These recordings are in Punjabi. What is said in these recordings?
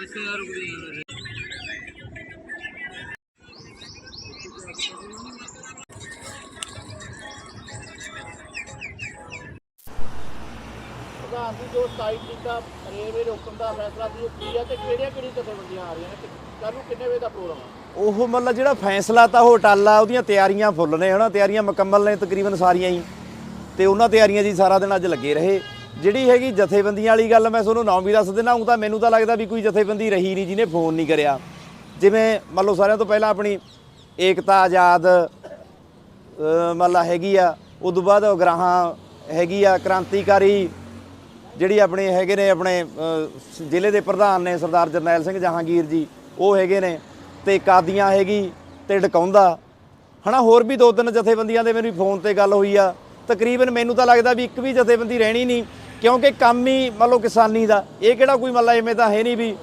ਮੱਛਰ ਰੁਕਦੀ ਪ੍ਰਧਾਨ ਜੀ ਜੋ 27 ਤਰੀਕਾ ਰੇਲਵੇ ਰੋਕਣ ਦਾ ਫੈਸਲਾ ਸੀ ਉਹ ਕੀ ਹੈ ਤੇ ਕਿਹੜੀਆਂ ਕਿਹੜੀਆਂ ਜਥੇਬੰਦੀਆਂ ਆ ਰਹੀਆਂ ਨੇ? ਕੱਲ ਨੂੰ ਕਿੰਨੇ ਵਜੇ ਦਾ ਪ੍ਰੋਗਰਾਮ ਆ? ਉਹ ਮਤਲਬ ਜਿਹੜਾ ਫੈਸਲਾ ਤਾਂ ਉਹ ਟਾਲਾ ਉਹਦੀਆਂ ਤਿਆਰੀਆਂ ਫੁੱਲ ਨੇ ਹਨਾ? ਤਿਆਰੀਆਂ ਮੁਕੰਮਲ ਨੇ ਤਕਰੀਬਨ ਸਾਰੀਆਂ ਹੀ। ਤੇ ਉਹਨਾਂ ਤਿਆਰੀਆਂ ਜੀ ਸਾਰਾ ਦਿਨ ਅੱਜ ਲੱਗੇ ਰਹੇ। ਜਿਹੜੀ ਹੈਗੀ ਜਥੇਬੰਦੀਆਂ ਵਾਲੀ ਗੱਲ ਮੈਂ ਤੁਹਾਨੂੰ ਨਾਮ ਵੀ ਦੱਸ ਦਿੰਦਾ ਹੂੰ ਤਾਂ ਮੈਨੂੰ ਤਾਂ ਲੱਗਦਾ ਵੀ ਕੋਈ ਜਥੇਬੰਦੀ ਰਹੀ ਨਹੀਂ ਜਿਹਨੇ ਫੋਨ ਨਹੀਂ ਕਰਿਆ। ਜਿਵੇਂ ਮੰਨ ਲਓ ਸਾਰਿਆਂ ਤੋਂ ਪਹਿਲਾਂ ਆਪਣੀ ਏਕਤਾ ਆਜ਼ਾਦ ਅ, ਹੈਗੀ ਆ ਉਦੋਂ ਬਾਅਦ ਉਗਰਾਹਾਂ ਹੈਗੀ ਆ ਕ੍ਰਾਂਤੀਕਾਰੀ ਜਿਹੜੀ ਆਪਣੇ ਹੈਗੇ ਨੇ ਆਪਣੇ ਜ਼ਿਲ੍ਹੇ ਦੇ ਪ੍ਰਧਾਨ ਨੇ ਸਰਦਾਰ ਜਰਨੈਲ ਸਿੰਘ ਜਹਾਂਗੀਰ ਜੀ ਉਹ ਹੈਗੇ ਨੇ। ਤੇ ਕਾਦੀਆਂ ਹੈਗੀ ਤੇ ਡਕਾਉਂਦਾ ਹਨਾ ਹੋਰ ਵੀ ਦੋ ਤਿੰਨ ਜਥੇਬੰਦੀਆਂ ਦੇ ਮੇਰੀ ਫੋਨ ਤੇ ਗੱਲ ਹੋਈ ਆ। ਤਕਰੀਬਨ ਮੈਨੂੰ ਤਾਂ ਲੱਗਦਾ ਵੀ ਇੱਕ ਵੀ ਜਥੇਬੰਦੀ ਰਹਿਣੀ ਨਹੀਂ। ਕਿਉਂਕਿ ਕੰਮ ਹੀ ਮੰਨ ਲਓ ਕਿਸਾਨੀ ਦਾ। ਇਹ ਕਿਹੜਾ ਕੋਈ ਮੱਲਾ ਐਵੇਂ ਤਾਂ ਹੈ ਨਹੀਂ ਵੀ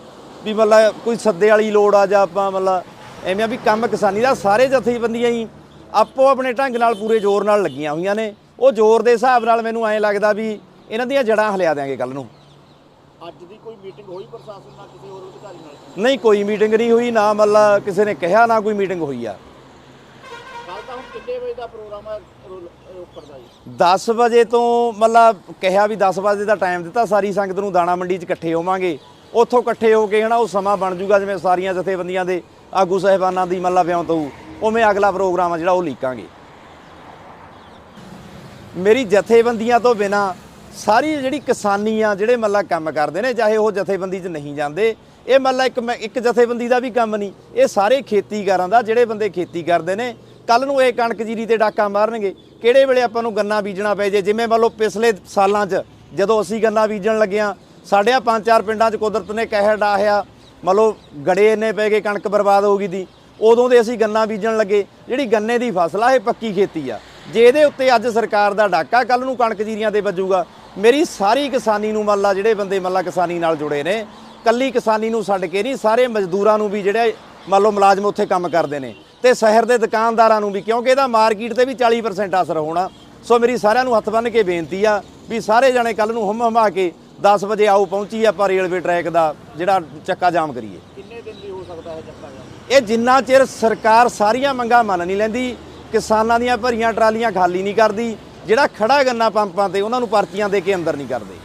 ਵੀ ਮੱਲਾ ਕੋਈ ਸੱਦੇ ਵਾਲੀ ਲੋੜ ਆ ਜਾਂ ਆਪਾਂ ਮੱਲਾ ਐਵੇਂ ਆ ਵੀ ਕੰਮ ਕਿਸਾਨੀ ਦਾ ਸਾਰੇ ਜਥੇਬੰਦੀਆਂ ਹੀ ਆਪੋ ਆਪਣੇ ਢੰਗ ਨਾਲ ਪੂਰੇ ਜ਼ੋਰ ਨਾਲ ਲੱਗੀਆਂ ਹੋਈਆਂ ਨੇ। ਉਹ ਜ਼ੋਰ ਦੇ ਹਿਸਾਬ ਨਾਲ ਮੈਨੂੰ ਐਂ ਲੱਗਦਾ ਵੀ ਇਹਨਾਂ ਦੀਆਂ ਜੜਾਂ ਹਲਿਆ ਦਿਆਂਗੇ ਕੱਲ ਨੂੰ। ਅੱਜ ਦੀ ਕੋਈ ਮੀਟਿੰਗ ਹੋਈ ਪ੍ਰਸ਼ਾਸਨ ਨਾਲ ਕਿਸੇ ਹੋਰ ਅਧਿਕਾਰੀ ਨਾਲ? ਨਹੀਂ ਕੋਈ ਮੀਟਿੰਗ ਨਹੀਂ ਹੋਈ ਨਾ ਮੱਲਾ ਕਿਸੇ ਨੇ ਕਿਹਾ ਨਾ ਕੋਈ ਮੀਟਿੰਗ ਹੋਈ ਆ। ਕਿੰਨੇ ਵਜੇ ਦਾ ਪ੍ਰੋਗਰਾਮ ਹੈ ਰੋ- ਰੋਪੜ ਦਾ ਜੀ? 10 ਵਜੇ ਤੋਂ ਮਤਲਬ ਕਿਹਾ ਵੀ 10 ਵਜੇ ਦਾ ਟਾਈਮ ਦਿੱਤਾ, ਸਾਰੀ ਸੰਗਤ ਨੂੰ ਦਾਣਾ ਮੰਡੀ 'ਚ ਇਕੱਠੇ ਹੋਵਾਂਗੇ। ਉੱਥੋਂ ਇਕੱਠੇ ਹੋ ਕੇ ਹਨਾ, ਉਹ ਸਮਾਂ ਬਣ ਜੂਗਾ, ਜਿਵੇਂ ਸਾਰੀਆਂ ਜਥੇਬੰਦੀਆਂ ਦੇ ਆਗੂ ਸਾਹਿਬਾਨਾਂ ਦੀ ਮਤਲਬ ਵਿਆਹ ਤੋਂ ਉਵੇਂ ਅਗਲਾ ਪ੍ਰੋਗਰਾਮ ਆ ਜਿਹੜਾ ਉਹ ਲੀਕਾਂਗੇ। ਮੇਰੀ ਜਥੇਬੰਦੀਆਂ ਤੋਂ ਬਿਨਾ ਸਾਰੀ ਜਿਹੜੀ ਕਿਸਾਨੀ ਆ, ਜਿਹੜੇ ਮੱਲਾ ਕੰਮ ਕਰਦੇ ਨੇ, ਚਾਹੇ ਉਹ ਜਥੇਬੰਦੀ 'ਚ ਨਹੀਂ ਜਾਂਦੇ, ਇਹ ਮੱਲਾ ਇੱਕ ਮੈਂ- ਇੱਕ ਜਥੇਬੰਦੀ ਦਾ ਵੀ ਕੰਮ ਨਹੀਂ, ਇਹ ਸਾਰੇ ਖੇਤੀਕਾਰਾਂ ਦਾ, ਜਿਹੜੇ ਬੰਦੇ ਖੇਤੀ ਕਰਦੇ ਨੇ ਕੱਲ ਨੂੰ ਇਹ ਕਣਕ ਜੀਰੀ ਤੇ ਡਾਕਾ ਮਾਰਨਗੇ। ਕਿਹੜੇ ਵੇਲੇ ਆਪਾਂ ਨੂੰ ਗੰਨਾ ਬੀਜਣਾ ਪੈ ਜੇ? ਜਿਵੇਂ ਮੰਨ ਲਓ ਪਿਛਲੇ ਸਾਲਾਂ 'ਚ ਜਦੋਂ ਅਸੀਂ ਗੰਨਾ ਬੀਜਣ ਲੱਗਿਆਂ ਸਾਡੇ ਆ ਪੰਜ ਚਾਰ ਪਿੰਡਾਂ 'ਚ ਕੁਦਰਤ ਨੇ ਕਹਿਰ ਡਾਹਿਆ। ਮੰਨ ਲਓ ਗੜੇ ਇੰਨੇ ਪੈ ਗਏ, ਕਣਕ ਬਰਬਾਦ ਹੋ ਗਈ ਦੀ। ਉਦੋਂ ਦੇ ਅਸੀਂ ਗੰਨਾ ਬੀਜਣ ਲੱਗੇ। ਜਿਹੜੀ ਗੰਨੇ ਦੀ ਫਸਲ ਆ, ਇਹ ਪੱਕੀ ਖੇਤੀ ਆ। ਜੇ ਇਹਦੇ ਉੱਤੇ ਅੱਜ ਸਰਕਾਰ ਦਾ ਡਾਕਾ ਕੱਲ ਨੂੰ ਕਣਕ ਜੀਰੀਆਂ ਤੇ ਵੱਜੂਗਾ, ਮੇਰੀ ਸਾਰੀ ਕਿਸਾਨੀ ਨੂੰ ਮੱਲਾ ਜਿਹੜੇ ਬੰਦੇ ਮੱਲਾ ਕਿਸਾਨੀ ਨਾਲ ਜੁੜੇ ਨੇ, ਕੱਲੀ ਕਿਸਾਨੀ ਨੂੰ ਛੱਡ ਕੇ ਨਹੀਂ, ਸਾਰੇ ਮਜ਼ਦੂਰਾਂ ਨੂੰ ਵੀ ਜਿਹੜੇ ਮੰਨ ਲਓ ਮੁਲਾਜ਼ਮ ਉੱਥੇ ਕੰਮ ਕਰਦੇ ਨੇ। ਤੇ ਸ਼ਹਿਰ ਦੇ ਦੁਕਾਨਦਾਰਾਂ ਨੂੰ ਵੀ ਕਿਉਂਕਿ ਇਹਦਾ ਮਾਰਕੀਟ ਤੇ ਵੀ 40% ਅਸਰ ਹੋਣਾ। ਸੋ ਮੇਰੀ ਸਾਰਿਆਂ ਨੂੰ ਹੱਥ ਬੰਨ੍ਹ ਕੇ ਬੇਨਤੀ ਆ ਵੀ ਸਾਰੇ ਜਣੇ ਕੱਲ ਨੂੰ ਹਮ ਹਮਾ ਕੇ 10 ਵਜੇ ਆਓ ਪਹੁੰਚੀ ਆਪਾਂ ਰੇਲਵੇ ਟਰੈਕ ਦਾ ਜਿਹੜਾ ਚੱਕਾ ਜਾਮ ਕਰੀਏ। ਕਿੰਨੇ ਦਿਨ ਲਈ ਹੋ ਸਕਦਾ ਹੈ ਜੱਟਾ ਜੀ ਇਹ ਜਿੰਨਾ ਚਿਰ ਸਰਕਾਰ ਸਾਰੀਆਂ ਮੰਗਾਂ ਮੰਨ ਨਹੀਂ ਲੈਂਦੀ ਕਿਸਾਨਾਂ ਦੀਆਂ ਭਰੀਆਂ ਟਰਾਲੀਆਂ ਖਾਲੀ ਨਹੀਂ ਕਰਦੀ ਜਿਹੜਾ ਖੜਾ ਗੰਨਾ ਪੰਪਾਂ ਤੇ ਉਹਨਾਂ ਨੂੰ ਪਰਚੀਆਂ ਦੇ ਕੇ ਅੰਦਰ ਨਹੀਂ ਕਰਦੇ।